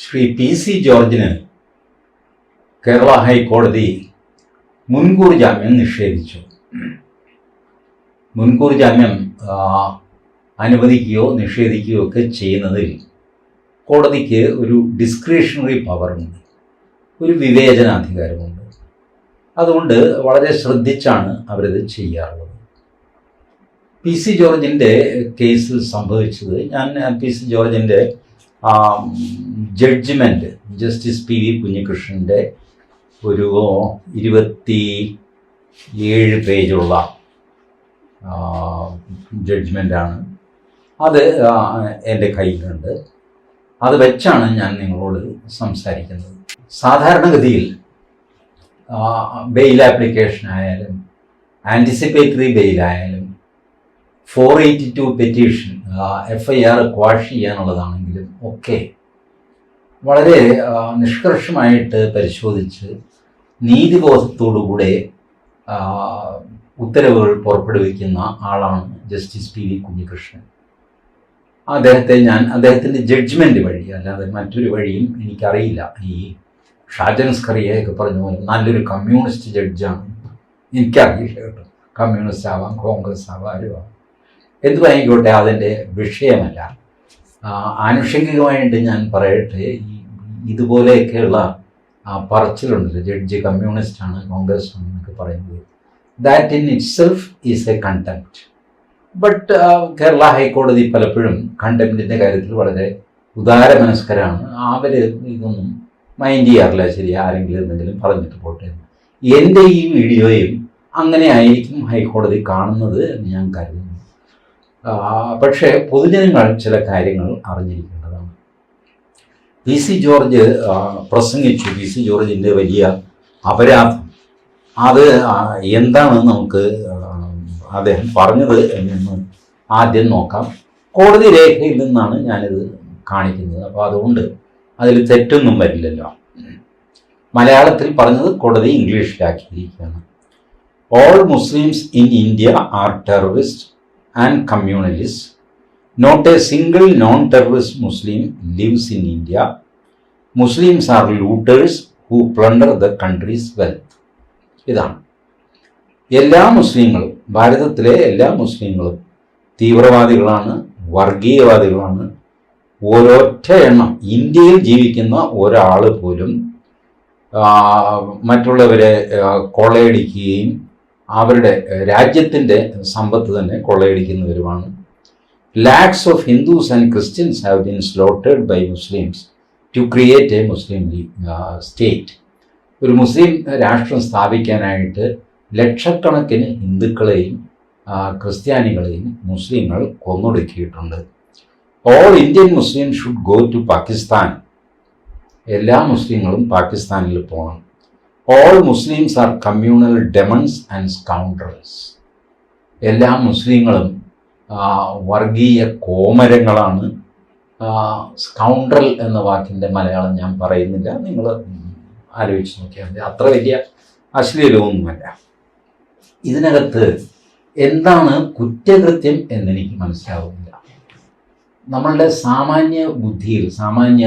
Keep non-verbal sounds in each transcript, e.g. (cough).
Shri P C ജോർജിന് കേരള ഹൈക്കോടതി മുൻകൂർ ജാമ്യം നിഷേധിച്ചു. മുൻകൂർ ജാമ്യം അനുവദിക്കുകയോ നിഷേധിക്കുകയോ ഒക്കെ ചെയ്യുന്നതിൽ കോടതിക്ക് ഒരു ഡിസ്ക്രിഷണറി പവറുണ്ട് ഒരു വിവേചനാധികാരമുണ്ട്. അതുകൊണ്ട് വളരെ ശ്രദ്ധിച്ചാണ് അവരത് ചെയ്യാറുള്ളത്. പി സി ജോർജിന്റെ കേസിൽ സംഭവിച്ചത് ഞാൻ പി സി ജോർജിന്റെ ജഡ്ജ്മെന്റ് ജസ്റ്റിസ് പി വി കുഞ്ഞികൃഷ്ണന്റെ ഒരു ഇരുപത്തി ഏഴ് പേജുള്ള ജഡ്ജ്മെന്റാണ് അത് എന്റെ കയ്യിലുണ്ട്. അത് വെച്ചാണ് ഞാൻ നിങ്ങളോട് സംസാരിക്കുന്നത്. സാധാരണഗതിയിൽ ബെയിൽ ആപ്ലിക്കേഷൻ ആയാലും anticipatory ബെയിലായാലും four eighty two petition F I R quash ചെയ്യാനുള്ളതാണെങ്കിലും ഒക്കെ വളരെ നിഷ്കർഷമായിട്ട് പരിശോധിച്ച് നീതിബോധത്തോടുകൂടെ ഉത്തരവുകൾ പുറപ്പെടുവിക്കുന്ന ആളാണ് ജസ്റ്റിസ് പി വി കുഞ്ഞികൃഷ്ണൻ. അദ്ദേഹത്തെ ഞാൻ അദ്ദേഹത്തിന്റെ ജഡ്ജ്മെന്റ് വഴി അല്ലാതെ മറ്റൊരു വഴിയും എനിക്കറിയില്ല. ഈ ഷാജൻ സ്കറിയൊക്കെ പറഞ്ഞ നല്ലൊരു കമ്മ്യൂണിസ്റ്റ് ജഡ്ജാണ്. എനിക്കറിയില്ല കേട്ടോ. കമ്മ്യൂണിസ്റ്റ് ആവാം കോൺഗ്രസ് ആവാം ആരും ആവാം. എന്തുമായിക്കോട്ടെ അതിന്റെ വിഷയമല്ല. ആനുഷംഗികമായിട്ട് ഞാൻ പറയട്ടെ ഇതുപോലെയൊക്കെയുള്ള പറച്ചിലുണ്ട്. ജഡ്ജി കമ്മ്യൂണിസ്റ്റ് ആണ് കോൺഗ്രസ് എന്നൊക്കെ പറയുന്നത്. That in itself is a contempt but Kerala ഹൈക്കോടതി പലപ്പോഴും കണ്ടംപ്റ്റിന്റെ കാര്യത്തിൽ വളരെ ഉദാരമനസ്കരാണ്. അവർ ഇതൊന്നും മൈൻഡ് ചെയ്യാറില്ല ശരി ആരെങ്കിലും എന്തെങ്കിലും പറഞ്ഞിട്ട് പോട്ടെ. എന്റെ ഈ വീഡിയോയും അങ്ങനെ ആയിരിക്കും ഹൈക്കോടതി കാണുന്നത് എന്ന് ഞാൻ കരുതുന്നു. പക്ഷേ പൊതുജനങ്ങൾ ചില കാര്യങ്ങൾ അറിഞ്ഞിരിക്കേണ്ടതാണ്. പി സി ജോർജ് പ്രസംഗിച്ചു. പി സി ജോർജിന്റെ വലിയ അപരാധം. അത് എന്താണെന്ന് നമുക്ക് അദ്ദേഹം പറഞ്ഞത് എന്ന് ആദ്യം നോക്കാം. കോടതി രേഖയിൽ നിന്നാണ് ഞാനിത് കാണിക്കുന്നത്. അപ്പോൾ അതുകൊണ്ട് അതിൽ തെറ്റൊന്നും വരില്ലല്ലോ. മലയാളത്തിൽ പറഞ്ഞത് കോടതി ഇംഗ്ലീഷിലാക്കിയിരിക്കുകയാണ്. All Muslims in India are terrorist and communalist not a single non terrorist Muslim lives in India Muslims are looters who plunder the country's wealth ഇതാണ്. എല്ലാ മുസ്ലിങ്ങളും ഭാരതത്തിലെ എല്ലാ മുസ്ലിങ്ങളും തീവ്രവാദികളാണ് വർഗീയവാദികളാണ്. ഒരൊറ്റ എണ്ണം ഇന്ത്യയിൽ ജീവിക്കുന്ന ഒരാൾ പോലും മറ്റുള്ളവരെ കൊള്ളയടിക്കുകയും അവരുടെ രാജ്യത്തിന്റെ സമ്പത്ത് തന്നെ കൊള്ളയടിക്കുന്നവരുമാണ്. Lakhs of Hindus and Christians have been slaughtered by Muslims to create a Muslim state ഒരു മുസ്ലിം രാഷ്ട്രം സ്ഥാപിക്കാനായിട്ട് ലക്ഷക്കണക്കിന് ഹിന്ദുക്കളെയും ക്രിസ്ത്യാനികളെയും മുസ്ലിങ്ങൾ കൊന്നൊടുക്കിയിട്ടുണ്ട്. All Indian Muslim should go to Pakistan എല്ലാ മുസ്ലിങ്ങളും പാകിസ്ഥാനിൽ പോകണം all Muslims are communal demons and scoundrels എല്ലാ മുസ്ലിങ്ങളും വർഗീയ കോമരങ്ങളാണ്. സ്കൗണ്ടറൽ എന്ന വാക്കിന്റെ മലയാളം ഞാൻ പറയുന്നില്ല. നിങ്ങൾ ആലോചിച്ച് നോക്കിയാൽ മതി. അത്ര വലിയ അശ്ലീലമൊന്നുമല്ല. ഇതിനകത്ത് എന്താണ് കുറ്റകൃത്യം എന്നെനിക്ക് മനസ്സിലാവുന്നില്ല. നമ്മളുടെ സാമാന്യ ബുദ്ധിയിൽ സാമാന്യ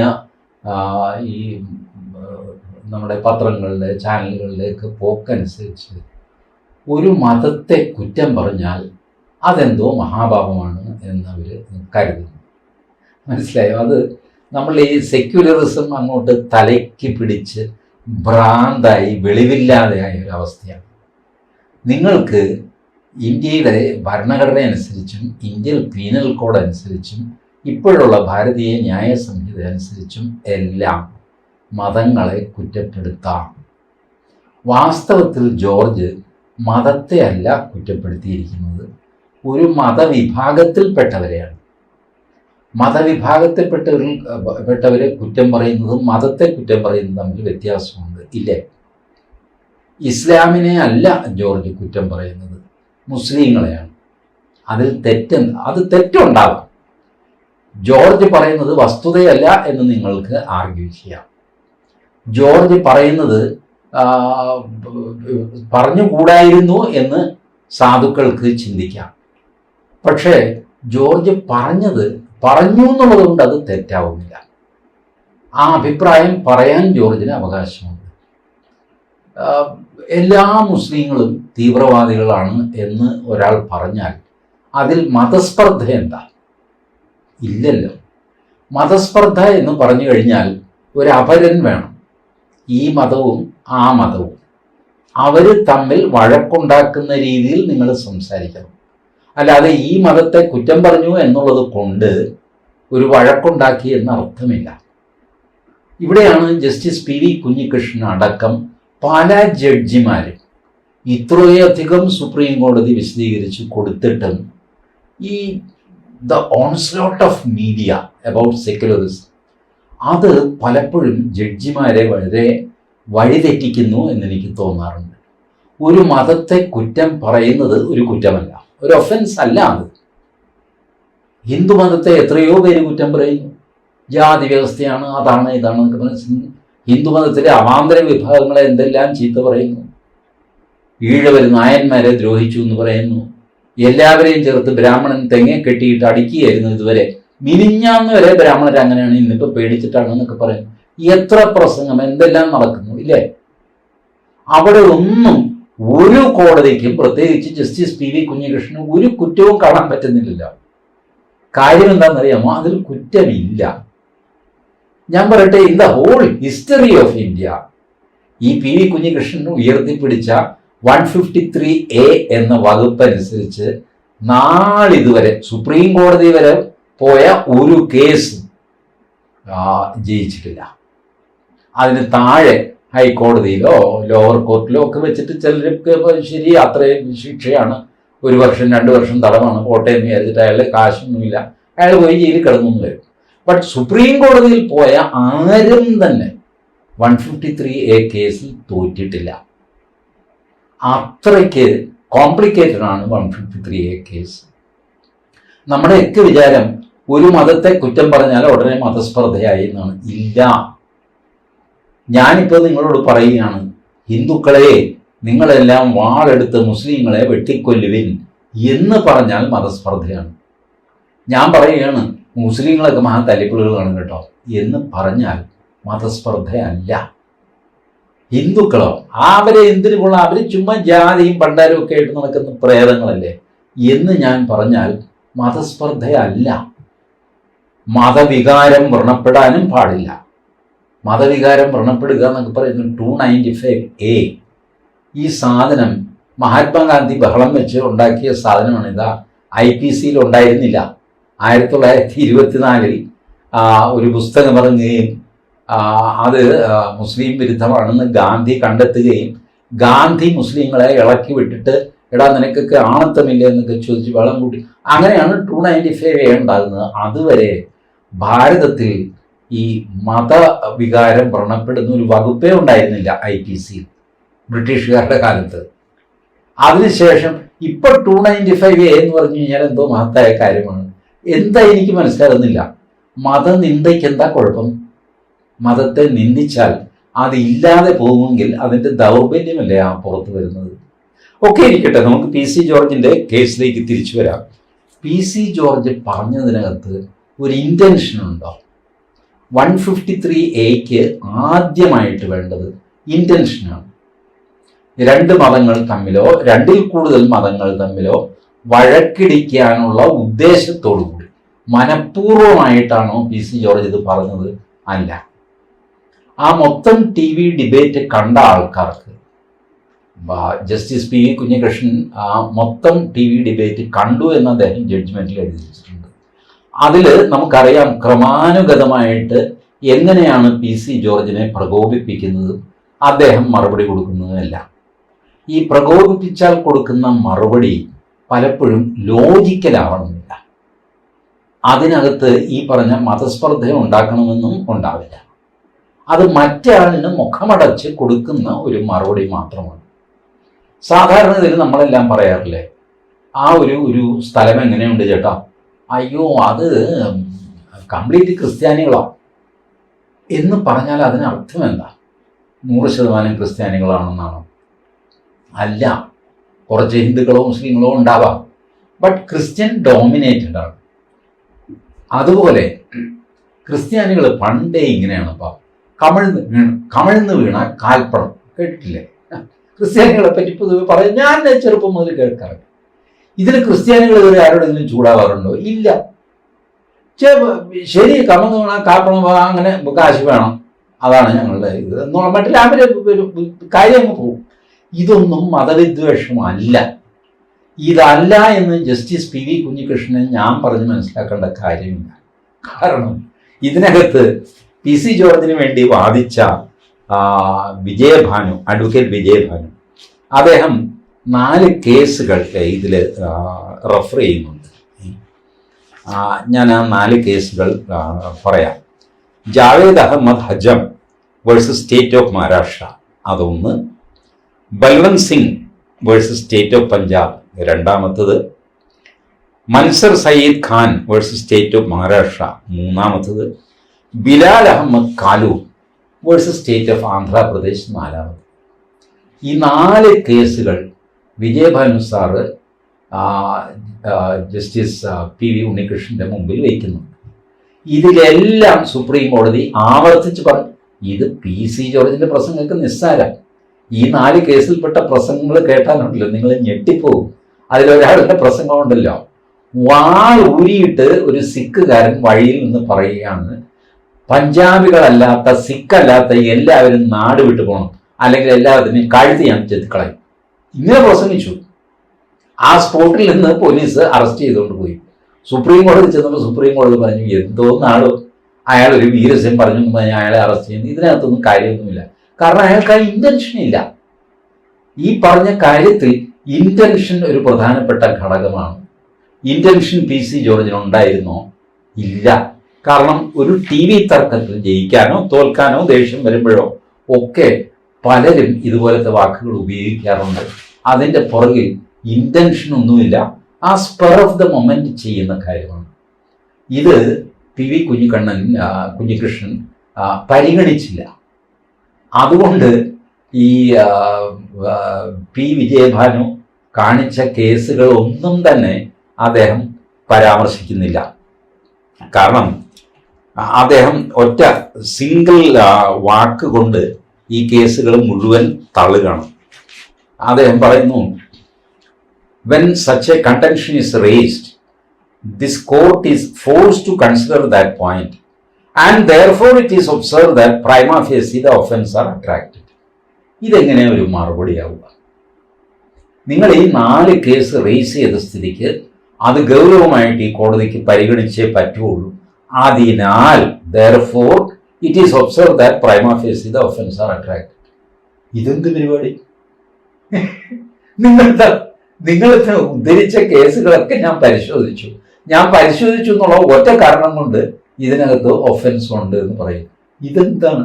ഈ നമ്മുടെ പത്രങ്ങളിലെ ചാനലുകളിലേക്ക് പോക്കനുസരിച്ച് ഒരു മതത്തെ കുറ്റം പറഞ്ഞാൽ അതെന്തോ മഹാഭാവമാണ് എന്നവർ കരുതുന്നു. മനസ്സിലായോ? അത് നമ്മൾ ഈ സെക്യുലറിസം അങ്ങോട്ട് തലയ്ക്ക് പിടിച്ച് ഭ്രാന്തായി വെളിവില്ലാതെയായ ഒരു അവസ്ഥയാണ്. നിങ്ങൾക്ക് ഇന്ത്യയുടെ ഭരണഘടന അനുസരിച്ചും ഇന്ത്യൻ പീനൽ കോഡ് അനുസരിച്ചും ഇപ്പോഴുള്ള ഭാരതീയ ന്യായ സംഹിത അനുസരിച്ചും എല്ലാം മതങ്ങളെ കുറ്റപ്പെടുത്താം. വാസ്തവത്തിൽ ജോർജ് മതത്തെ അല്ല കുറ്റപ്പെടുത്തിയിരിക്കുന്നത്. ഒരു മതവിഭാഗത്തിൽപ്പെട്ടവരെയാണ്. മതവിഭാഗത്തിൽപ്പെട്ടവരിൽ പെട്ടവരെ കുറ്റം പറയുന്നതും മതത്തെ കുറ്റം പറയുന്നതും തമ്മിൽ വ്യത്യാസമുണ്ട്. ഇല്ലേ? ഇസ്ലാമിനെ അല്ല ജോർജ് കുറ്റം പറയുന്നത്. മുസ്ലിങ്ങളെയാണ്. അതിൽ തെറ്റ് അത് തെറ്റുണ്ടാവാം. ജോർജ് പറയുന്നത് വസ്തുതയല്ല എന്ന് നിങ്ങൾക്ക് ആർഗ്യൂ ചെയ്യാം. ജോർജ് പറയുന്നത് പറഞ്ഞു പറഞ്ഞുകൂടായിരുന്നു എന്ന് സാധുക്കൾക്ക് ചിന്തിക്കാം. പക്ഷേ ജോർജ് പറഞ്ഞത് പറഞ്ഞു എന്നുള്ളത് കൊണ്ട് അത് തെറ്റാവുന്നില്ല. ആ അഭിപ്രായം പറയാൻ ജോർജിന് അവകാശമുണ്ട്. എല്ലാ മുസ്ലിങ്ങളും തീവ്രവാദികളാണ് എന്ന് ഒരാൾ പറഞ്ഞാൽ അതിൽ മതസ്പർദ്ധ എന്താ? ഇല്ലല്ലോ. മതസ്പർദ്ധ എന്ന് പറഞ്ഞു കഴിഞ്ഞാൽ ഒരു അപരൻ വേണം. ഈ മതവും ആ മതവും. അവർ തമ്മിൽ വഴക്കുണ്ടാക്കുന്ന രീതിയിൽ നിങ്ങൾ സംസാരിക്കണം. അല്ലാതെ ഈ മതത്തെ കുറ്റം പറഞ്ഞു എന്നുള്ളത് കൊണ്ട് ഒരു വഴക്കുണ്ടാക്കി എന്ന അർത്ഥമില്ല. ഇവിടെയാണ് ജസ്റ്റിസ് പി വി കുഞ്ഞികൃഷ്ണൻ അടക്കം പല ജഡ്ജിമാരും ഇത്രയധികം സുപ്രീം കോടതി വിശദീകരിച്ച് കൊടുത്തിട്ടും ഈ the onslaught of media about secularism അത് പലപ്പോഴും ജഡ്ജിമാരെ വളരെ വഴിതെറ്റിക്കുന്നു എന്നെനിക്ക് തോന്നാറുണ്ട്. ഒരു മതത്തെ കുറ്റം പറയുന്നത് ഒരു കുറ്റമല്ല. ഒരു ഒഫൻസ് അല്ല അത്. ഹിന്ദു മതത്തെ എത്രയോ പേര് കുറ്റം പറയുന്നു. ജാതി വ്യവസ്ഥയാണ് അതാണ് ഇതാണ് എന്നൊക്കെ മനസ്സിലാക്കുന്നു ഹിന്ദു മതത്തിലെ അവാന്തര വിഭാഗങ്ങളെ എന്തെല്ലാം ചീത്ത പറയുന്നു. ഈഴവർ നായന്മാരെ ദ്രോഹിച്ചു എന്ന് പറയുന്നു. എല്ലാവരെയും ചേർത്ത് ബ്രാഹ്മണൻ തെങ്ങെ കെട്ടിയിട്ട് അടിക്കുകയായിരുന്നു ഇതുവരെ. മിനിഞ്ഞാന്ന് വരെ ബ്രാഹ്മണർ അങ്ങനെയാണ് ഇന്നിപ്പോ പേടിച്ചിട്ടാണ് എന്നൊക്കെ പറയുന്നു എത്ര പ്രസംഗം എന്തെല്ലാം നടക്കുന്നു ഇല്ലേ? അവിടെ ഒന്നും ഒരു കോടതിക്കും പ്രത്യേകിച്ച് ജസ്റ്റിസ് പി വി കുഞ്ഞികൃഷ്ണന് ഒരു കുറ്റവും കാണാൻ പറ്റുന്നില്ലല്ലോ. കാര്യം എന്താണെന്നറിയാമോ? അതിൽ കുറ്റമില്ല. ഞാൻ പറയട്ടെ in the whole history of India ഈ പി വി കുഞ്ഞികൃഷ്ണൻ ഉയർത്തിപ്പിടിച്ച വൺ ഫിഫ്റ്റി ത്രീ എ എന്ന വകുപ്പ് അനുസരിച്ച് നാളിതുവരെ സുപ്രീം കോടതി വരെ പോയ ഒരു കേസ് ജയിച്ചിട്ടില്ല. അതിന് താഴെ ഹൈക്കോടതിയിലോ ലോവർ കോർട്ടിലോ ഒക്കെ വെച്ചിട്ട് ചിലർക്ക് ശരി അത്രയും ശിക്ഷയാണ്. ഒരു വർഷം രണ്ട് വർഷം തടവാണ്. കോട്ടയം വിചാരിച്ചിട്ട് അയാളുടെ കാശൊന്നുമില്ല. അയാൾ പോയി ജയിലിൽ കിടന്നു വരും. ബട്ട് സുപ്രീം കോടതിയിൽ പോയ ആരും തന്നെ വൺ ഫിഫ്റ്റി ത്രീ എ കേസിൽ തോറ്റിട്ടില്ല. അത്രയ്ക്ക് കോംപ്ലിക്കേറ്റഡ് ആണ് one fifty three A case നമ്മുടെയൊക്കെ വിചാരം ഒരു മതത്തെ കുറ്റം പറഞ്ഞാൽ ഉടനെ മതസ്പർദ്ധയായി എന്നാണ്. ഇല്ല. ഞാനിപ്പോൾ നിങ്ങളോട് പറയുകയാണ് ഹിന്ദുക്കളെ നിങ്ങളെല്ലാം വാളെടുത്ത് മുസ്ലിങ്ങളെ വെട്ടിക്കൊല്ലുവിൻ എന്ന് പറഞ്ഞാൽ മതസ്പർദ്ധയാണ്. ഞാൻ പറയുകയാണ് മുസ്ലിങ്ങളൊക്കെ മഹാ തല്ലിപ്പിളുകളാണ് കേട്ടോ. എന്ന് പറഞ്ഞാൽ മതസ്പർദ്ധയല്ല. ഹിന്ദുക്കളോ അവരെ എന്തിനു കൊള്ളാം? അവർ ചുമ്മാ ജാതിയും പണ്ടാരും ഒക്കെ ആയിട്ട് നടക്കുന്ന പ്രേതങ്ങളല്ലേ? എന്ന് ഞാൻ പറഞ്ഞാൽ മതസ്പർദ്ധയല്ല. മതവികാരം വ്രണപ്പെടാനും പാടില്ല. മതവികാരം വ്രണപ്പെടുക എന്നൊക്കെ പറയുന്നത് ടു നയന്റി ഫൈവ് എ ഈ സാധനം മഹാത്മാഗാന്ധി ബഹളം വെച്ച് ഉണ്ടാക്കിയ സാധനമാണ്. ഇതാ ഐ പി സിയിൽ ഉണ്ടായിരുന്നില്ല. ആയിരത്തി തൊള്ളായിരത്തി ഇരുപത്തിനാലിൽ ഒരു പുസ്തകം ഇറങ്ങുകയും അത് മുസ്ലിം വിരുദ്ധമാണെന്ന് ഗാന്ധി കണ്ടെത്തുകയും ഗാന്ധി മുസ്ലിങ്ങളെ ഇളക്കി വിട്ടിട്ട് എടാ നിനക്കൊക്കെ ആണത്തമില്ല? എന്നൊക്കെ ചോദിച്ച് വളം കൂട്ടി. അങ്ങനെയാണ് ടു നയന്റി ഫൈവ് എ ഉണ്ടാകുന്നത്. അതുവരെ ഭാരതത്തിൽ ഈ മതവികാരം വ്രണപ്പെടുന്ന ഒരു വകുപ്പേ ഉണ്ടായിരുന്നില്ല ഐ പി സി. ബ്രിട്ടീഷുകാരുടെ കാലത്ത്. അതിനുശേഷം ഇപ്പൊ ടു നയന്റി ഫൈവ് എ എന്ന് പറഞ്ഞു കഴിഞ്ഞാൽ എന്തോ മഹത്തായ കാര്യമാണ്. എന്താ എനിക്ക് മനസ്സിലാകുന്നില്ല. മതനിന്ദയ്ക്ക് എന്താ കുഴപ്പം? മതത്തെ നിന്ദിച്ചാൽ അത് ഇല്ലാതെ പോകുമെങ്കിൽ അതിന്റെ ദൗർബല്യമല്ലേ ആ പുറത്ത് വരുന്നത്? ഒക്കെ ഇരിക്കട്ടെ. നമുക്ക് പി സി ജോർജിന്റെ കേസിലേക്ക് തിരിച്ചു വരാം. പി സി ജോർജ് പറഞ്ഞതിനകത്ത് ഒരു ഇന്റൻഷൻ ഉണ്ടോ? വൺ ഫിഫ്റ്റി ത്രീ എക്ക് ആദ്യമായിട്ട് വേണ്ടത് ഇന്റൻഷനാണ് രണ്ട് മതങ്ങൾ തമ്മിലോ രണ്ടിൽ കൂടുതൽ മതങ്ങൾ തമ്മിലോ വഴക്കിടിക്കാനുള്ള ഉദ്ദേശത്തോടു കൂടി മനഃപൂർവമായിട്ടാണോ പി സി ജോർജ് ഇത് പറഞ്ഞത് അല്ല. ആ മൊത്തം ടി വി ഡിബേറ്റ് കണ്ട ആൾക്കാർക്ക് ജസ്റ്റിസ് പി കുഞ്ഞികൃഷ്ണൻ ആ മൊത്തം ടി വി ഡിബേറ്റ് കണ്ടു എന്ന് അദ്ദേഹം ജഡ്ജ്മെന്റിൽ എഴുതി അതിൽ നമുക്കറിയാം ക്രമാനുഗതമായിട്ട് എങ്ങനെയാണ് പി സി ജോർജിനെ പ്രകോപിപ്പിക്കുന്നത് അദ്ദേഹം മറുപടി കൊടുക്കുന്നതല്ല. ഈ പ്രകോപിപ്പിച്ചാൽ കൊടുക്കുന്ന മറുപടി പലപ്പോഴും ലോജിക്കലാവണമെന്നില്ല. അതിനകത്ത് ഈ പറഞ്ഞ മതസ്പർദ്ധ ഉണ്ടാക്കണമെന്നും ഉണ്ടാവില്ല. അത് മറ്റേ മുഖമടച്ച് കൊടുക്കുന്ന ഒരു മറുപടി മാത്രമാണ്. സാധാരണ ഇതിൽ നമ്മളെല്ലാം പറയാറില്ലേ ആ ഒരു ഒരു സ്ഥലം എങ്ങനെയുണ്ട് ചേട്ടാ? അയ്യോ അത് കംപ്ലീറ്റ് ക്രിസ്ത്യാനികളോ. എന്ന് പറഞ്ഞാൽ അതിന് അർത്ഥം എന്താ? നൂറ് ശതമാനം ക്രിസ്ത്യാനികളാണെന്നാണോ? അല്ല കുറച്ച് ഹിന്ദുക്കളോ മുസ്ലിങ്ങളോ ഉണ്ടാവാം. ബട്ട് ക്രിസ്ത്യൻ ഡോമിനേറ്റഡ് ആണ്. അതുപോലെ ക്രിസ്ത്യാനികൾ പണ്ടേ ഇങ്ങനെയാണ് ഇപ്പം. കമിഴ്ന്ന് വീണ് കമിഴ്ന്ന് വീണ കാൽപ്പണം കേട്ടിട്ടില്ലേ? ക്രിസ്ത്യാനികളെ പറ്റി പൊതുവെ പറയും ഞാൻ ചെറുപ്പം മുതൽ കേൾക്കാറുണ്ട്. ഇതിൽ ക്രിസ്ത്യാനികൾ ഇതുവരെ ആരോടെങ്കിലും ചൂടാവാറുണ്ടോ? ഇല്ല. ശരി കമന്ന് വേണം വാ, അങ്ങനെ കാശ് വേണം. അതാണ് ഞങ്ങളുടെ ഇത്. എന്നുള്ള മട്ടിൽ അവർ കാര്യം അങ്ങ് പോകും. ഇതൊന്നും മതവിദ്വേഷമല്ല ഇതല്ല എന്ന് ജസ്റ്റിസ് പി വി കുഞ്ഞികൃഷ്ണൻ ഞാൻ പറഞ്ഞ് മനസ്സിലാക്കേണ്ട കാര്യമില്ല. കാരണം ഇതിനകത്ത് പി സി ജോർജിന് വേണ്ടി വാദിച്ച വിജയഭാനു അഡ്വക്കേറ്റ് വിജയഭാനു അദ്ദേഹം നാല് കേസുകൾ ഇതിൽ റെഫർ ചെയ്യുന്നുണ്ട്. ഞാൻ ആ നാല് കേസുകൾ പറയാം. Javed Ahmed Hajam versus state of Maharashtra. അതൊന്ന്. Balwant Singh versus state of Punjab രണ്ടാമത്തത്. Manzar Sayeed Khan versus state of Maharashtra മൂന്നാമത്തത്. ബിലാൽ അഹമ്മദ് കാലു വേഴ്സസ് സ്റ്റേറ്റ് ഓഫ് ആന്ധ്രാപ്രദേശ് നാലാമത് ഈ നാല് കേസുകൾ Vijayabhanu sir justice P V ഉണ്ണികൃഷ്ണന്റെ മുമ്പിൽ വയ്ക്കുന്നു ഇതിലെല്ലാം സുപ്രീം കോടതി ആവർത്തിച്ച് പറഞ്ഞു ഇത് പി സി ജോർജിന്റെ പ്രസംഗങ്ങൾക്ക് നിസ്സാരം. ഈ നാല് കേസിൽപ്പെട്ട പ്രസംഗങ്ങൾ കേട്ടാലുണ്ടല്ലോ നിങ്ങൾ ഞെട്ടിപ്പോവും അതിലൊരാളുടെ പ്രസംഗമുണ്ടല്ലോ വാൾ ഊരിയിട്ട് ഒരു സിഖുകാരൻ വഴിയിൽ നിന്ന് പറയുകയാണ് പഞ്ചാബികളല്ലാത്ത സിഖല്ലാത്ത എല്ലാവരും നാട് വിട്ടു പോകണം അല്ലെങ്കിൽ എല്ലാത്തിനും കഴുതി ഞാൻ ചെത്തിക്കളയും. ഇങ്ങനെ പ്രസംഗിച്ചു ആ സ്പോട്ടിൽ നിന്ന് പോലീസ് അറസ്റ്റ് ചെയ്തുകൊണ്ട് പോയി. സുപ്രീം കോടതി ചെന്നപ്പോൾ സുപ്രീം കോടതി പറഞ്ഞു എന്തോ നാടോ അയാൾ ഒരു വീരസ്യം പറഞ്ഞു പറഞ്ഞാൽ അയാളെ അറസ്റ്റ് ചെയ്യുന്നു. ഇതിനകത്തൊന്നും കാര്യമൊന്നുമില്ല. കാരണം അയാൾക്ക് ആ ഇന്റൻഷൻ ഇല്ല. ഈ പറഞ്ഞ കാര്യത്തിൽ ഇന്റൻഷൻ ഒരു പ്രധാനപ്പെട്ട ഘടകമാണ്. ഇന്റൻഷൻ പി സി ജോർജിന് ഉണ്ടായിരുന്നോ? ഇല്ല. കാരണം ഒരു ടി വി തർക്കത്തിൽ ജയിക്കാനോ തോൽക്കാനോ ദേഷ്യം വരുമ്പോഴോ ഒക്കെ പലരും ഇതുപോലത്തെ വാക്കുകൾ ഉപയോഗിക്കാറുണ്ട്. അതിന്റെ പുറകിൽ ഇന്റൻഷൻ ഒന്നുമില്ല. ആ സ്പെർ ഓഫ് ദ മൊമെന്റ് ചെയ്യുന്ന കാര്യമാണ്. ഇത് പി വി കുഞ്ഞിക്കണ്ണൻ കുഞ്ഞികൃഷ്ണൻ പരിഗണിച്ചില്ല. അതുകൊണ്ട് ഈ പി വിജയഭാനു കാണിച്ച കേസുകളൊന്നും തന്നെ അദ്ദേഹം പരാമർശിക്കുന്നില്ല. കാരണം അദ്ദേഹം ഒറ്റ സിംഗിൾ വാക്ക് കൊണ്ട് ഈ കേസുകൾ മുഴുവൻ തള്ളുകയാണ്. അദ്ദേഹം പറയുന്നു when such a contention is raised this court is force to consider that point and therefore it is observe that prima facie the offence are attracted ഇതെങ്ങനെ ഒരു മറുപടിയാവുക? നിങ്ങൾ ഈ നാല് കേസ് റേസ് ചെയ്ത സ്ഥിതിക്ക് അത് ഗൗരവമായിട്ട് ഈ കോടതിക്ക് പരിഗണിച്ചേ പറ്റുള്ളൂ അതിനാൽ therefore it is observe that prima facie the offence are attract ഇതെന്ത് പരിപാടി? (laughs) നിങ്ങളുടെ നിങ്ങൾ ഉദ്ധരിച്ച കേസുകളൊക്കെ ഞാൻ പരിശോധിച്ചു. ഞാൻ പരിശോധിച്ചു എന്നുള്ള ഒറ്റ കാരണം കൊണ്ട് ഇതിനകത്ത് ഒഫൻസ് ഉണ്ട് എന്ന് പറയും ഇതെന്താണ്?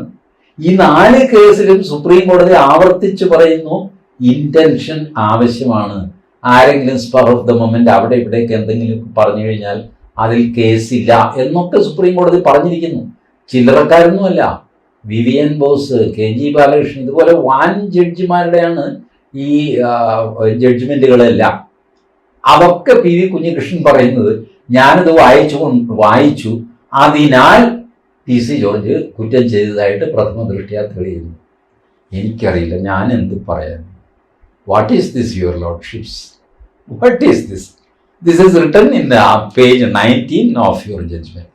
ഈ നാല് കേസിലും സുപ്രീം കോടതി ആവർത്തിച്ച് പറയുന്നു ഇന്റൻഷൻ ആവശ്യമാണ്. ആരെങ്കിലും സ്പർ ഓഫ് ദ മൊമെന്റ് അവിടെ ഇവിടേക്ക് എന്തെങ്കിലും പറഞ്ഞു കഴിഞ്ഞാൽ അതിൽ കേസില്ല എന്നൊക്കെ സുപ്രീം കോടതി പറഞ്ഞിരിക്കുന്നു. ചില്ലറക്കാരൊന്നുമല്ല Vivian boss K G Balakrishnan ഇതുപോലെ വാൻ ജഡ്ജിമാരുടെയാണ് ഈ ജഡ്ജ്മെന്റുകളെല്ലാം അതൊക്കെ പി വി കുഞ്ഞികൃഷ്ണൻ പറയുന്നത് ഞാനത് വായിച്ചു വായിച്ചു. അതിനാൽ പി സി ജോർജ് കുറ്റം ചെയ്തതായിട്ട് പ്രഥമ ദൃഷ്ടിയാ തെളിയുന്നു. എനിക്കറിയില്ല ഞാൻ എന്ത് പറയാൻ. What is this your lordships what is this this is written in page nineteen of your judgment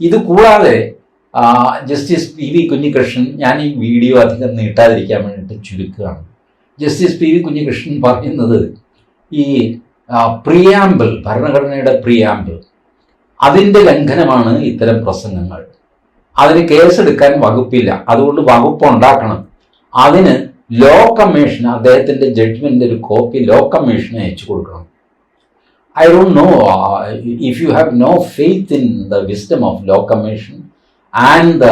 ഇത് കൂടാതെ ജസ്റ്റിസ് പി വി കുഞ്ഞികൃഷ്ണൻ ഞാൻ ഈ വീഡിയോ അധികം നീട്ടാതിരിക്കാൻ വേണ്ടിയിട്ട് ചുരുക്കുകയാണ്. ജസ്റ്റിസ് പി വി കുഞ്ഞികൃഷ്ണൻ പറയുന്നത് ഈ പ്രിയാമ്പിൾ ഭരണഘടനയുടെ പ്രിയാമ്പിൾ അതിന്റെ ലംഘനമാണ് ഇത്തരം പ്രസംഗങ്ങൾ. അതിന് കേസെടുക്കാൻ വകുപ്പില്ല. അതുകൊണ്ട് വകുപ്പ് ഉണ്ടാക്കണം. അതിന് ലോ കമ്മീഷൻ അദ്ദേഹത്തിന്റെ ജഡ്ജ്മെന്റ് ഒരു കോപ്പി ലോ കമ്മീഷന് അയച്ചു കൊടുക്കണം. I don't know if you have no faith in the wisdom of law commission and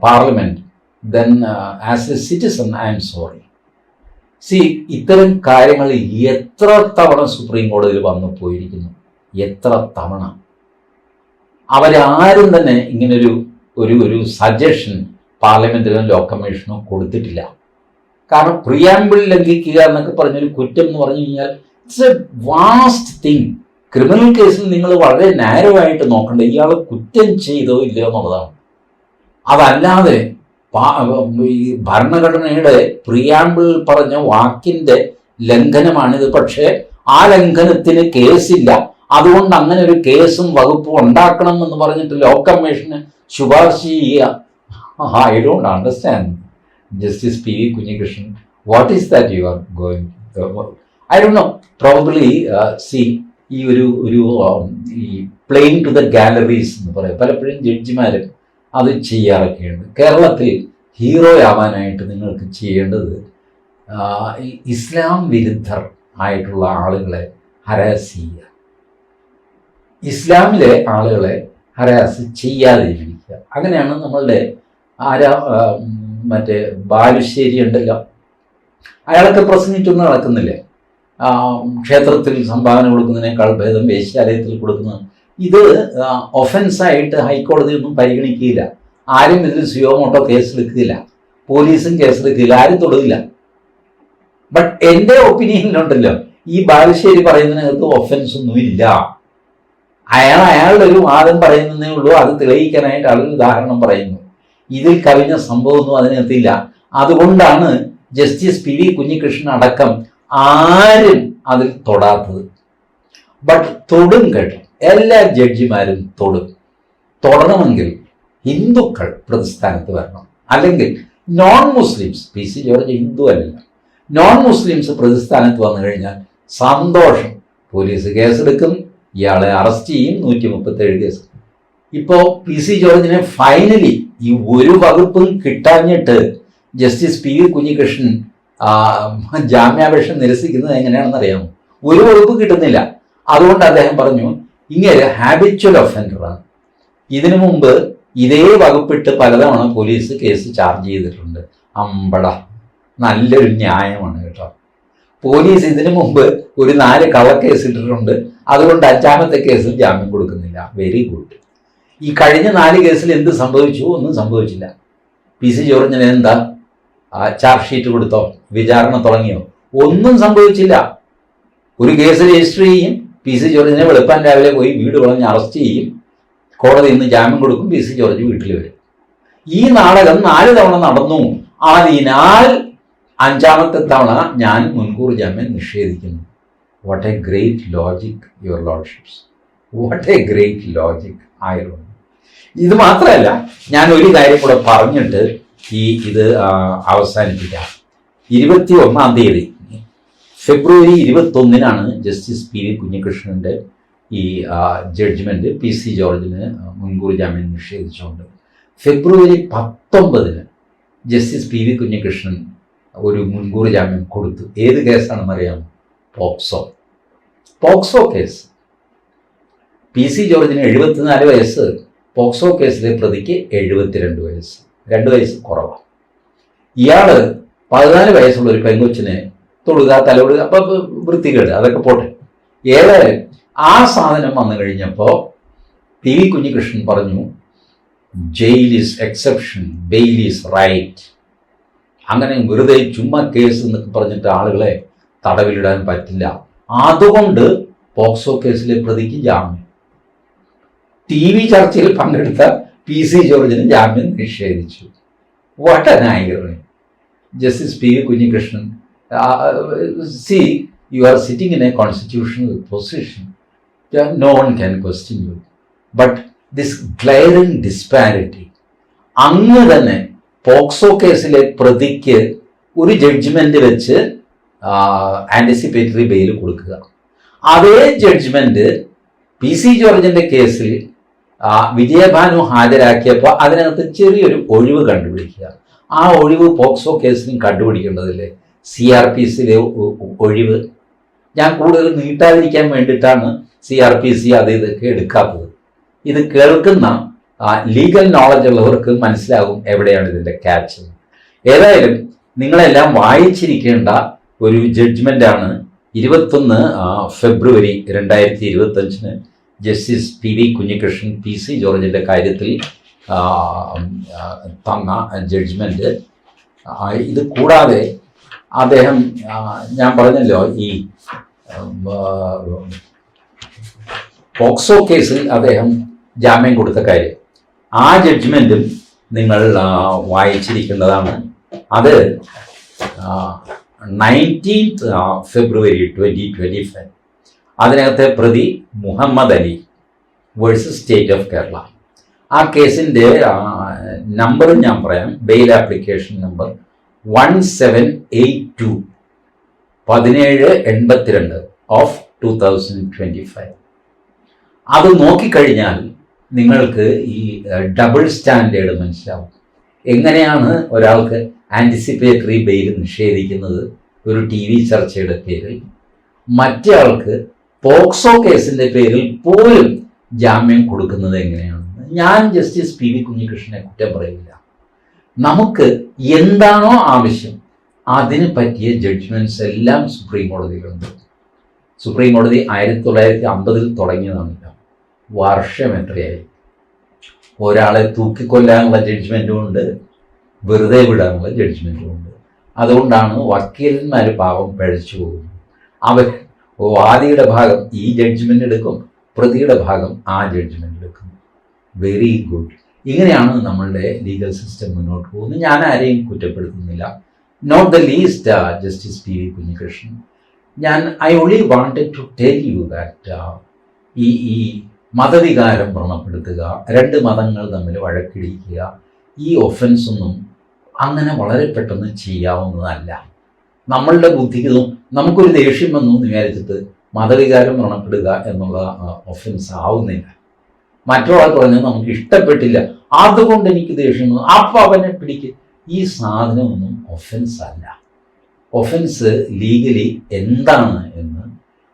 parliament, then uh, as a citizen, I am sorry. സി ഇത്തരം കാര്യങ്ങൾ എത്ര തവണ സുപ്രീം കോടതിയിൽ വന്നു പോയിരിക്കുന്നു? എത്ര തവണ? അവരാരും തന്നെ ഇങ്ങനൊരു ഒരു ഒരു സജഷൻ പാർലമെന്റിനോ ലോ കമ്മീഷനോ കൊടുത്തിട്ടില്ല. കാരണം പ്രിയാമ്പിൾ ലംഘിക്കുക എന്നൊക്കെ പറഞ്ഞൊരു കുറ്റം എന്ന് പറഞ്ഞു കഴിഞ്ഞാൽ it's a vast thing criminal കേസിൽ നിങ്ങൾ വളരെ നാരമായിട്ട് നോക്കേണ്ടത് ഇയാൾ കുറ്റം ചെയ്തോ ഇല്ലയോ എന്നുള്ളതാണ്. അതല്ലാതെ ഈ ഭരണഘടനയുടെ പ്രിയാമ്പിൾ പറഞ്ഞ വാക്കിന്റെ ലംഘനമാണിത്. പക്ഷേ ആ ലംഘനത്തിന് കേസില്ല. അതുകൊണ്ട് അങ്ങനെ ഒരു കേസും വകുപ്പും ഉണ്ടാക്കണം എന്ന് പറഞ്ഞിട്ട് ലോ കമ്മീഷന് ശുപാർശ ചെയ്യുക. I don't understand justice P V Kunhikrishnan what is that you are going I do know probably see ഈ ഒരു ഒരു um, ഈ പ്ലെയിൻ ടു ദ ഗാലറീസ് എന്ന് പറയും. പലപ്പോഴും ജഡ്ജിമാരും അത് ചെയ്യാറൊക്കെയുണ്ട് കേരളത്തിൽ ഹീറോ ആവാനായിട്ട് നിങ്ങൾക്ക് ചെയ്യേണ്ടത് ഇസ്ലാം വിരുദ്ധർ ആയിട്ടുള്ള ആളുകളെ ഹരാസ് ചെയ്യുക. ഇസ്ലാമിലെ ആളുകളെ ഹരാസ് ചെയ്യാതിരിക്കുക. അങ്ങനെയാണ് നമ്മളുടെ ആരാ മറ്റേ ബാലുശ്ശേരി ഉണ്ടല്ലോ. അയാളൊക്കെ പ്രസംഗിച്ചൊന്നും നടക്കുന്നില്ലേ? ക്ഷേത്രത്തിൽ സംഭാവന കൊടുക്കുന്നതിനേക്കാൾ ഭേദം വേശ്യാലയത്തിൽ കൊടുക്കുന്നത് ഇത് ഒഫൻസായിട്ട് ഹൈക്കോടതി ഒന്നും പരിഗണിക്കുകയില്ല ആരും ഇതിൽ സിയോമോട്ടോ കേസെടുക്കില്ല. പോലീസും കേസെടുക്കില്ല. ആരും തൊടുകില്ല ബട്ട് എന്റെ ഒപ്പീനിയനിലുണ്ടല്ലോ ഈ ബാലുശ്ശേരി പറയുന്നതിനകത്ത് ഒഫൻസ് ഒന്നും ഇല്ല. അയാൾ അയാളുടെ ഒരു വാദം പറയുന്നതേ ഉള്ളൂ. അത് തെളിയിക്കാനായിട്ട് ആളുകൾ ഉദാഹരണം പറയുന്നു. ഇതിൽ കവിഞ്ഞ സംഭവമൊന്നും അതിനകത്തില്ല. അതുകൊണ്ടാണ് ജസ്റ്റിസ് പി വി കുഞ്ഞികൃഷ്ണൻ അടക്കം ആരും അതിൽ തൊടാത്തത്. ബട്ട് തൊടും കേട്ടോ. എല്ലാ ജഡ്ജിമാരും തൊടും. തൊടണമെങ്കിൽ ഹിന്ദുക്കൾ പ്രതിസ്ഥാനത്ത് വരണം. അല്ലെങ്കിൽ non Muslims P C George Hindu അല്ല. നോൺ മുസ്ലിംസ് പ്രതിസ്ഥാനത്ത് വന്നു കഴിഞ്ഞാൽ സന്തോഷം. പോലീസ് കേസെടുക്കും. ഇയാളെ അറസ്റ്റ് ചെയ്യും. നൂറ്റി മുപ്പത്തേഴ് കേസ്. ഇപ്പോൾ പി സി ജോർജിനെ ഫൈനലി ഈ ഒരു വകുപ്പും കിട്ടാഞ്ഞിട്ട് ജസ്റ്റിസ് പി കുഞ്ഞികൃഷ്ണൻ ജാമ്യാപേക്ഷ നിരസിക്കുന്നത് എങ്ങനെയാണെന്ന് അറിയാമോ ഒരു വകുപ്പ് കിട്ടുന്നില്ല. അതുകൊണ്ട് അദ്ദേഹം പറഞ്ഞു ഇങ്ങനെ ഹാബിച്വൽ ഒഫൻഡറാണ് ഇതിനു മുമ്പ് ഇതേ വകുപ്പിട്ട് പലതവണ പോലീസ് കേസ് ചാർജ് ചെയ്തിട്ടുണ്ട്. അമ്പട. നല്ലൊരു ന്യായമാണ് കേട്ടോ. പോലീസ് ഇതിനു മുമ്പ് ഒരു നാല് കള്ളക്കേസ് ഇട്ടിട്ടുണ്ട്. അതുകൊണ്ട് അഞ്ചാമത്തെ കേസിൽ ജാമ്യം കൊടുക്കുന്നില്ല. വെരി ഗുഡ് ഈ കഴിഞ്ഞ നാല് കേസിൽ എന്ത് സംഭവിച്ചു? ഒന്നും സംഭവിച്ചില്ല. പി സി ജോർജിന് എന്താ? ചാർജ് ഷീറ്റ് കൊടുത്തോ? വിചാരണ തുടങ്ങിയോ? ഒന്നും സംഭവിച്ചില്ല. ഒരു കേസ് രജിസ്റ്റർ ചെയ്യും. പി സി ജോർജിനെ വെളുപ്പാൻ രാവിലെ പോയി വീട് വളഞ്ഞ് അറസ്റ്റ് ചെയ്യും. കോടതി ഇന്ന് ജാമ്യം കൊടുക്കും പി സി ജോർജ് വീട്ടിൽ വരും. ഈ നാടകം നാല് തവണ നടന്നു. അതിനാൽ അഞ്ചാമത്തെ തവണ ഞാൻ മുൻകൂർ ജാമ്യം നിഷേധിക്കുന്നു. What a great logic your lordships what a great logic ആയിരുന്നു ഇത് മാത്രമല്ല ഞാൻ ഒരു കാര്യം കൂടെ പറഞ്ഞിട്ട് ഈ ഇത് അവസാനിപ്പിക്കാം. ഇരുപത്തി ഒന്നാം തീയതി ഫെബ്രുവരി ഇരുപത്തൊന്നിനാണ് ജസ്റ്റിസ് പി വി കുഞ്ഞികൃഷ്ണന്റെ ഈ ജഡ്ജ്മെന്റ് പി സി ജോർജിന് മുൻകൂർ ജാമ്യം നിഷേധിച്ചുകൊണ്ട്. ഫെബ്രുവരി പത്തൊമ്പതിന് ജസ്റ്റിസ് പി വി കുഞ്ഞികൃഷ്ണൻ ഒരു മുൻകൂർ ജാമ്യം കൊടുത്തു. ഏത് കേസാണെന്ന് അറിയാമോ? POCSO. POCSO case. P C ജോർജിന് എഴുപത്തിനാല് വയസ്സ് പോക്സോ കേസിലെ പ്രതിക്ക് എഴുപത്തിരണ്ട് വയസ്സ്. രണ്ട് വയസ്സ് കുറവാണ്. ഇയാൾ പതിനാല് വയസ്സുള്ള ഒരു പെങ്കൊച്ചിനെ തൊടുക തലോടുക അപ്പൊ വൃത്തികേട് അതൊക്കെ പോട്ടെ. ഏതായാലും ആ സാധനം വന്നു കഴിഞ്ഞപ്പോൾ പി വി കുഞ്ഞികൃഷ്ണൻ പറഞ്ഞു jail is exception bail is right അങ്ങനെ വെറുതെ ചുമ്മാ കേസ് എന്നൊക്കെ പറഞ്ഞിട്ട് ആളുകളെ തടവിലിടാൻ പറ്റില്ല. അതുകൊണ്ട് പോക്സോ കേസിലെ പ്രതിക്ക് ജാമ്യം. ടി വി ചർച്ചയിൽ പങ്കെടുത്ത പി സി ജോർജിന് ജാമ്യം നിഷേധിച്ചു. What justice P V Kunhikrishnan see you are sitting in a constitutional position no one can question you but this glaring disparity അങ്ങ് തന്നെ പോക്സോ കേസിലെ പ്രതിക്ക് ഒരു ജഡ്ജ്മെന്റ് വെച്ച് ആന്റിസിപ്പേറ്ററി ബെയിൽ കൊടുക്കുക. അതേ ജഡ്ജ്മെന്റ് പി സി ജോർജിന്റെ കേസിൽ വിജയഭാനു ഹാജരാക്കിയപ്പോൾ അതിനകത്ത് ചെറിയൊരു ഒഴിവ് കണ്ടുപിടിക്കുക. ആ ഒഴിവ് പോക്സോ കേസിനും കണ്ടുപിടിക്കേണ്ടതില്ലേ? സി ആർ പി സിയിലെ ഒഴിവ്. ഞാൻ കൂടുതൽ നീട്ടാതിരിക്കാൻ വേണ്ടിയിട്ടാണ് സി ആർ പി സി അത് ഇതൊക്കെ എടുക്കാത്തത്. ഇത് കേൾക്കുന്ന ലീഗൽ നോളജ് ഉള്ളവർക്ക് മനസ്സിലാകും എവിടെയാണ് ഇതിന്റെ ക്യാച്ച് ഏതായാലും നിങ്ങളെല്ലാം വായിച്ചിരിക്കേണ്ട ഒരു ജഡ്ജ്മെന്റാണ് ഇരുപത്തൊന്ന് ഫെബ്രുവരി രണ്ടായിരത്തി ഇരുപത്തഞ്ചിന് justice P V Kunhikrishnan P C ജോർജിന്റെ കാര്യത്തിൽ തന്ന ജഡ്ജ്മെന്റ് ഇത് കൂടാതെ അദ്ദേഹം ഞാൻ പറഞ്ഞല്ലോ ഈ പോക്സോ കേസിൽ അദ്ദേഹം ജാമ്യം കൊടുത്ത കാര്യം. ആ ജഡ്ജ്മെന്റും നിങ്ങൾ വായിച്ചിരിക്കുന്നതാണ്. അത് nineteenth February twenty twenty five അതിനകത്തെ പ്രതി Muhammad Ali versus state of Kerala ആ കേസിന്റെ നമ്പറും ഞാൻ പറയാം. Bail application number one seven eight two പതിനേഴ് എൺപത്തിരണ്ട് of two thousand twenty five അത് നോക്കിക്കഴിഞ്ഞാൽ നിങ്ങൾക്ക് ഈ ഡബിൾ സ്റ്റാൻഡേർഡ് മനസ്സിലാവും. എങ്ങനെയാണ് ഒരാൾക്ക് ആന്റിസിപ്പേറ്ററി ബെയിൽ നിഷേധിക്കുന്നത്? ഒരു ടി വി ചർച്ചയുടെ പേരിൽ. മറ്റേ ആൾക്ക് പോക്സോ കേസിന്റെ പേരിൽ പോലും ജാമ്യം കൊടുക്കുന്നത് എങ്ങനെയാണെന്ന് ഞാൻ ജസ്റ്റിസ് പി വി കുഞ്ഞികൃഷ്ണനെ കുറ്റം പറയില്ല നമുക്ക് എന്താണോ ആവശ്യം അതിന് പറ്റിയ ജഡ്ജ്മെന്റ്സ് എല്ലാം സുപ്രീം കോടതിയിലുണ്ട്. സുപ്രീം കോടതി ആയിരത്തി തൊള്ളായിരത്തി അമ്പതിൽ തുടങ്ങിയതാണില്ല. വർഷം എത്രയായി? ഒരാളെ തൂക്കിക്കൊല്ലാനുള്ള ജഡ്ജ്മെന്റും ഉണ്ട് വെറുതെ വിടാനുള്ള ജഡ്ജ്മെന്റും ഉണ്ട്. അതുകൊണ്ടാണ് വക്കീലന്മാർ പാവം പഴച്ചു പോകുന്നത്. അവർ വാദിയുടെ ഭാഗം ഈ ജഡ്ജ്മെന്റ് എടുക്കും പ്രതിയുടെ ഭാഗം ആ ജഡ്ജ്മെന്റ് എടുക്കും. വെരി ഗുഡ് ഇങ്ങനെയാണ് നമ്മളുടെ ലീഗൽ സിസ്റ്റം മുന്നോട്ട് പോകുന്നത്. ഞാൻ ആരെയും കുറ്റപ്പെടുത്തുന്നില്ല. Not the least justice P V Kunhikrishnan. ഞാൻ I only wanted to tell you that ഈ ഈ മതവികാരം വ്രണപ്പെടുത്തുക രണ്ട് മതങ്ങൾ തമ്മിൽ വഴക്കിടിക്കുക ഈ ഒഫൻസൊന്നും അങ്ങനെ വളരെ പെട്ടെന്ന് ചെയ്യാവുന്നതല്ല. നമ്മളുടെ ബുദ്ധിക്ക് നമുക്കൊരു ദേഷ്യം വന്നു എന്ന് വിചാരിച്ചിട്ട് മതവികാരം വ്രണപ്പെടുക എന്നുള്ള ഒഫൻസ് ആവുന്നില്ല. മറ്റൊരാൾ പറഞ്ഞത് നമുക്ക് ഇഷ്ടപ്പെട്ടില്ല. അതുകൊണ്ട് എനിക്ക് ദേഷ്യം അപ്പം അവനെ പിടിക്ക്. ഈ സാധനമൊന്നും ഒഫൻസ് അല്ല. ഒഫൻസ് ലീഗലി എന്താണ് എന്ന്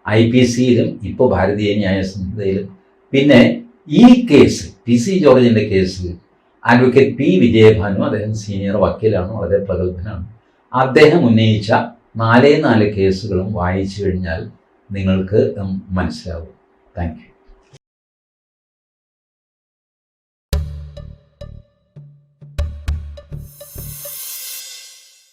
ഐ പി സിയിലും ഇപ്പോൾ ഭാരതീയ ന്യായ സംഹിതയിലും. പിന്നെ ഈ കേസ് പി സി ജോർജിന്റെ കേസിൽ അഡ്വക്കേറ്റ് പി വിജയഭാനു അദ്ദേഹം സീനിയർ വക്കീലാണ് വളരെ പ്രഗത്ഭനാണ്. അദ്ദേഹം ഉന്നയിച്ച നാലേ നാല് കേസുകളും വായിച്ചു കഴിഞ്ഞാൽ നിങ്ങൾക്ക് മനസ്സിലാവും. താങ്ക്